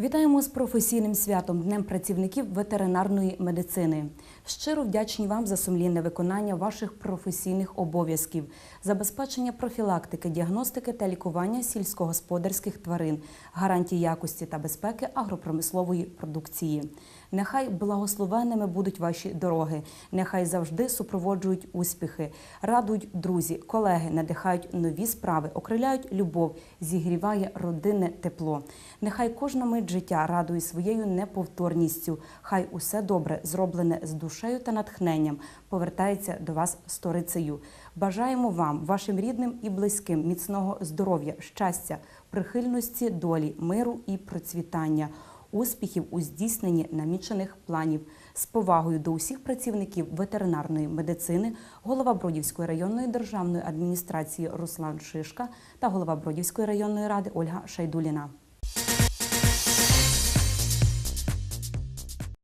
Вітаємо з професійним святом Днем працівників ветеринарної медицини. Щиро вдячні вам за сумлінне виконання ваших професійних обов'язків, забезпечення профілактики, діагностики та лікування сільськогосподарських тварин, гарантії якості та безпеки агропромислової продукції. Нехай благословенними будуть ваші дороги, нехай завжди супроводжують успіхи, радують друзі, колеги, надихають нові справи, окриляють любов, зігріває родинне тепло. Нехай кожна мить життя радує своєю неповторністю. Хай усе добре, зроблене з душею та натхненням, повертається до вас сторицею. Бажаємо вам, вашим рідним і близьким, міцного здоров'я, щастя, прихильності долі, миру і процвітання. Успіхів у здійсненні намічених планів з повагою до усіх працівників ветеринарної медицини, голова Бродівської районної державної адміністрації Руслан Шишка та голова Бродівської районної ради Ольга Шайдуліна.